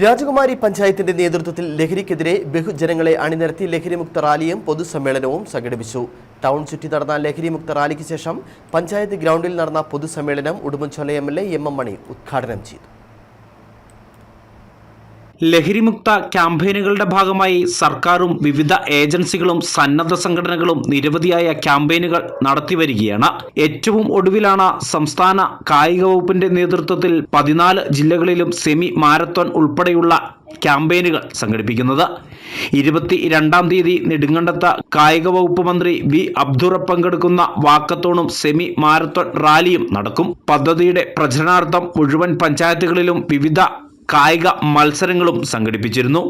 രാജകുമാരി പഞ്ചായത്തിന്റെ നേതൃത്വത്തിൽ ലഹരിക്കെതിരെ ബഹുജനങ്ങളെ അണിനിരത്തി ലഹരിമുക്ത റാലിയും പൊതുസമ്മേളനവും സംഘടിപ്പിച്ചു. ടൗൺ ചുറ്റി നടന്ന ലഹരിമുക്ത റാലിക്ക് ശേഷം പഞ്ചായത്ത് ഗ്രൗണ്ടിൽ നടന്ന പൊതുസമ്മേളനം Udumbanchola M L A M M Mani ഉദ്ഘാടനം ചെയ്തു. ലഹരിമുക്ത ക്യാമ്പയിനുകളുടെ ഭാഗമായി സർക്കാരും വിവിധ ഏജൻസികളും സന്നദ്ധ സംഘടനകളും നിരവധിയായ ക്യാമ്പയിനുകൾ നടത്തിവരികയാണ്. ഏറ്റവും ഒടുവിലാണ് സംസ്ഥാന കായിക വകുപ്പിന്റെ നേതൃത്വത്തിൽ പതിനാല് ജില്ലകളിലും സെമി മാരത്തോൺ ഉൾപ്പെടെയുള്ള ക്യാമ്പയിനുകൾ സംഘടിപ്പിക്കുന്നത്. ഇരുപത്തി രണ്ടാം തീയതി നെടുങ്കണ്ടത്ത് കായിക വകുപ്പ് മന്ത്രി വി അബ്ദുറ പങ്കെടുക്കുന്ന വാക്കത്തോണും സെമി മാരത്തോൺ റാലിയും നടക്കും. പദ്ധതിയുടെ പ്രചരണാർത്ഥം മുഴുവൻ പഞ്ചായത്തുകളിലും വിവിധ കായിക മത്സരങ്ങളും സംഘടിപ്പിച്ചിരുന്നു.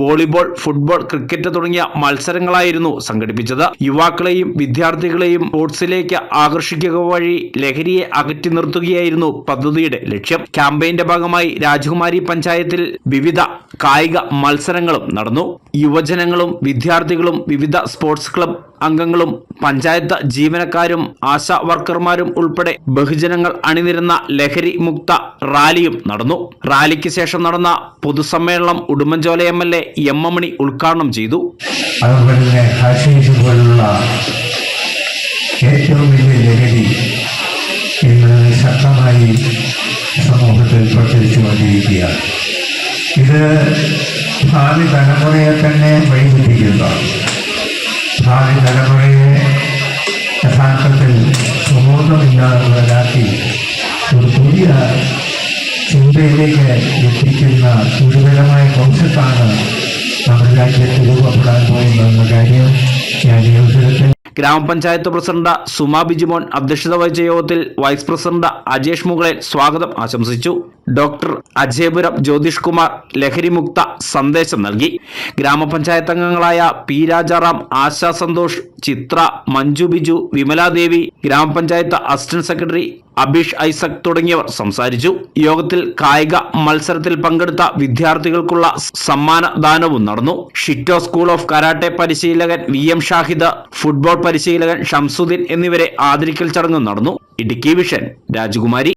വോളിബോൾ ഫുട്ബോൾ ക്രിക്കറ്റ് തുടങ്ങിയ മത്സരങ്ങളായിരുന്നു സംഘടിപ്പിച്ചത്. യുവാക്കളെയും വിദ്യാർത്ഥികളെയും സ്പോർട്സിലേക്ക് ആകർഷിക്കുക വഴി ലഹരിയെ അകറ്റി നിർത്തുകയായിരുന്നു പദ്ധതിയുടെ ലക്ഷ്യം. ക്യാമ്പയിന്റെ ഭാഗമായി രാജകുമാരി പഞ്ചായത്തിൽ വിവിധ കായിക മത്സരങ്ങളും നടന്നു. യുവജനങ്ങളും വിദ്യാർത്ഥികളും വിവിധ സ്പോർട്സ് ക്ലബ് അംഗങ്ങളും പഞ്ചായത്ത് ജീവനക്കാരും ആശാ വർക്കർമാരും ഉൾപ്പെടെ ബഹുജനങ്ങൾ അണിനിരുന്ന ലഹരി മുക്ത റാലിയും നടന്നു. റാലിക്ക് ശേഷം നടന്ന പൊതുസമ്മേളനം Udumbanchola M L A M M Mani ഉദ്ഘാടനം ചെയ്തു പോലുള്ള ഇത് ഭാവി തലമുറയെ തന്നെ വഴിപിടിക്കുന്ന ഭാവി തലമുറയെ യഥാർത്ഥത്തിൽ സുബോധമില്ലാത്തവരാക്കി ഒരു പുതിയ ചിന്തയിലേക്ക് എത്തിക്കുന്ന ഗുരുതരമായ കോൺസെപ്റ്റാണ് നമ്മുടെ രാജ്യത്ത് രൂപപ്പെടാൻ പോകുന്ന കാര്യം ഞാൻ ഈ അവസരത്തിൽ ഗ്രാമപഞ്ചായത്ത് പ്രസിഡന്റ് സുമ ബിജിമോൻ അധ്യക്ഷത വഹിച്ച യോഗത്തിൽ വൈസ് പ്രസിഡന്റ് അജേഷ് മുകളെ സ്വാഗതം ആശംസിച്ചു. ഡോക്ടർ അജയപുരം ജ്യോതിഷ് കുമാർ ലഹരിമുക്ത സന്ദേശം നൽകി. ഗ്രാമപഞ്ചായത്ത് അംഗങ്ങളായ പി രാജാറാം ആശാ സന്തോഷ് ചിത്ര മഞ്ജു ബിജു വിമലാദേവി ഗ്രാമപഞ്ചായത്ത് അസിസ്റ്റന്റ് സെക്രട്ടറി അബീഷ് ഐസക് തുടങ്ങിയവർ സംസാരിച്ചു. യോഗത്തിൽ കായിക മത്സരത്തിൽ പങ്കെടുത്ത വിദ്യാർത്ഥികൾക്കുള്ള സമ്മാനദാനവും നടന്നു. ഷിറ്റോ സ്കൂൾ ഓഫ് കരാട്ടെ പരിശീലകൻ വി എം ഷാഹിദ് ഫുട്ബോൾ പരിശീലകൻ ഷംസുദ്ദീൻ എന്നിവരെ ആദരിക്കൽ ചടങ്ങ് നടന്നു. ഇടുക്കി വിഷൻ രാജകുമാരി.